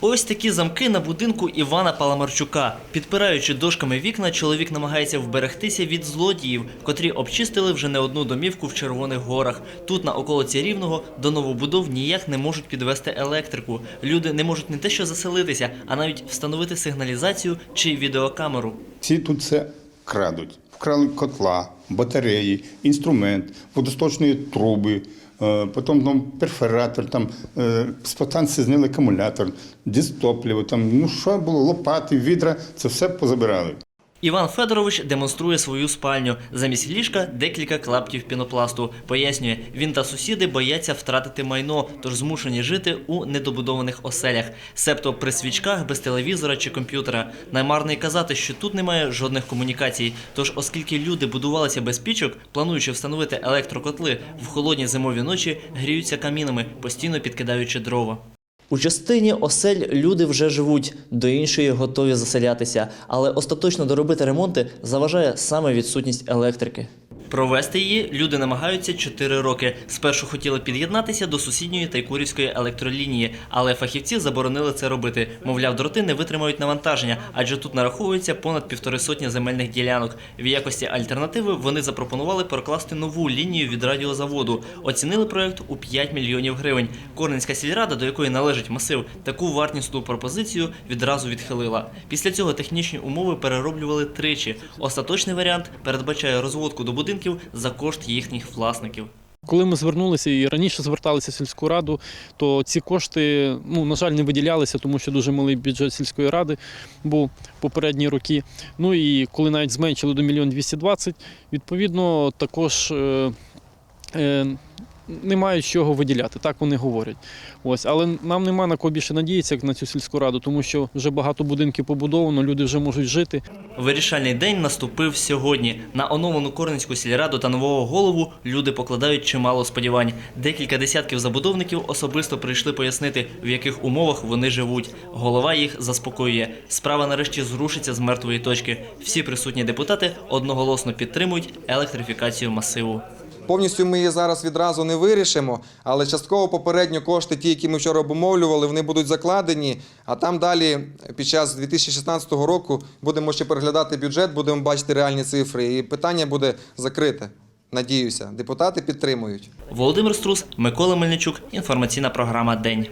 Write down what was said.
Ось такі замки на будинку Івана Паламарчука. Підпираючи дошками вікна, чоловік намагається вберегтися від злодіїв, котрі обчистили вже не одну домівку в Червоних горах. Тут, на околиці Рівного, до новобудов ніяк не можуть підвести електрику. Люди не можуть не те що заселитися, а навіть встановити сигналізацію чи відеокамеру. Ці тут все крадуть. Вкрали котла, батареї, інструмент, водосточні труби, е, потім там перфоратор, там е, з станції зняли акумулятор, дистопливо, там ну що було, лопати, відра, це все позабирали. Іван Федорович демонструє свою спальню. Замість ліжка декілька клаптів пінопласту. Пояснює, він та сусіди бояться втратити майно, тож змушені жити у недобудованих оселях, себто при свічках без телевізора чи комп'ютера. Наймарно й казати, що тут немає жодних комунікацій. Тож, оскільки люди будувалися без пічок, плануючи встановити електрокотли, в холодні зимові ночі гріються камінами, постійно підкидаючи дрова. У частині осель люди вже живуть, до іншої готові заселятися, але остаточно доробити ремонти заважає саме відсутність електрики. Провести її люди намагаються 4 роки. Спершу хотіли під'єднатися до сусідньої Тайкурівської електролінії, але фахівці заборонили це робити. Мовляв, дроти не витримають навантаження, адже тут нараховується понад півтори сотні земельних ділянок. В якості альтернативи вони запропонували прокласти нову лінію від радіозаводу. Оцінили проект у 5 мільйонів гривень. Корненська сільрада, до якої належить масив, таку вартісну пропозицію відразу відхилила. Після цього технічні умови перероблювали тричі. Остаточний варіант передбачає розводку до будинків за кошт їхніх власників. Коли ми звернулися і раніше зверталися в сільську раду, то ці кошти, ну, на жаль, не виділялися, тому що дуже малий бюджет сільської ради був попередні роки. Ну і коли навіть зменшили до 1 220, відповідно, також е, е, не мають чого виділяти, так вони говорять. Ось, але нам нема на кого більше надіятися, як на цю сільську раду, тому що вже багато будинків побудовано, люди вже можуть жити. Вирішальний день наступив сьогодні. На оновлену Корненську сільраду та нового голову люди покладають чимало сподівань. Декілька десятків забудовників особисто прийшли пояснити, в яких умовах вони живуть. Голова їх заспокоює. Справа нарешті зрушиться з мертвої точки. Всі присутні депутати одноголосно підтримують електрифікацію масиву. Повністю ми її зараз відразу не вирішимо, але частково попередньо кошти, ті, які ми вчора обумовлювали, вони будуть закладені. А там далі, під час 2016 року, будемо ще переглядати бюджет, будемо бачити реальні цифри, і питання буде закрите. Надіюся, депутати підтримують. Володимир Струс, Микола Мельничук. Інформаційна програма День.